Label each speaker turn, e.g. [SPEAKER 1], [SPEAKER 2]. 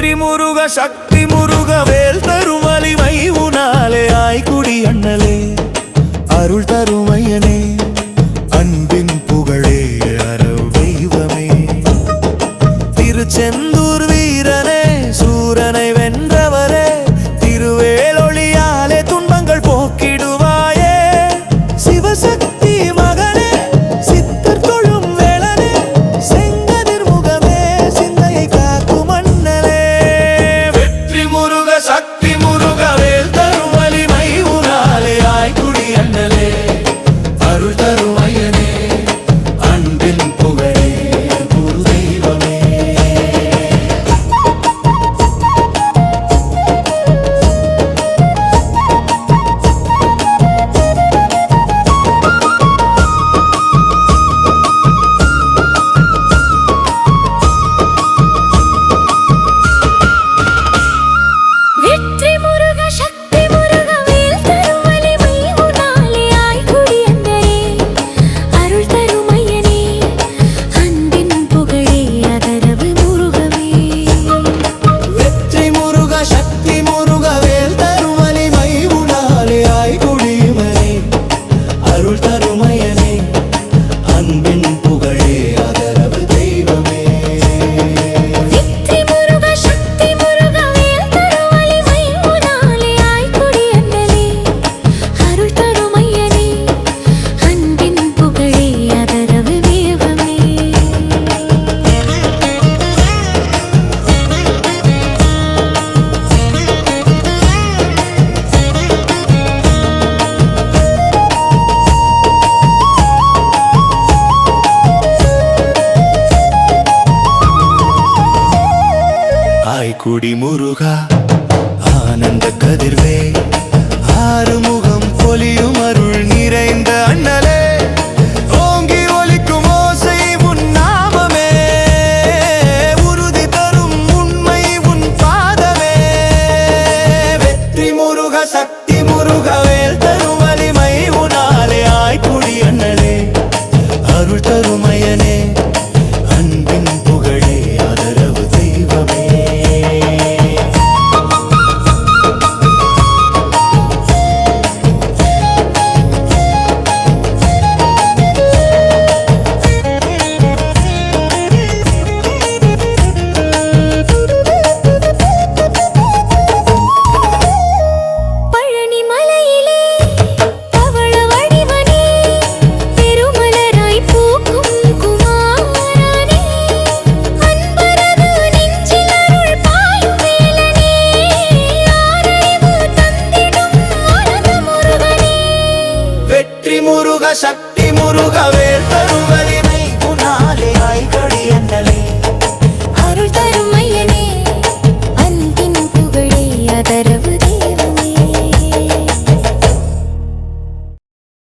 [SPEAKER 1] வெற்றி முருக சக்தி முருக ஆய்குடி முருகா ஆனந்த கதிர்வே. ஆறுமுகம் பொலியும் அருள் நிறைந்த சக்தி முருகவேல்.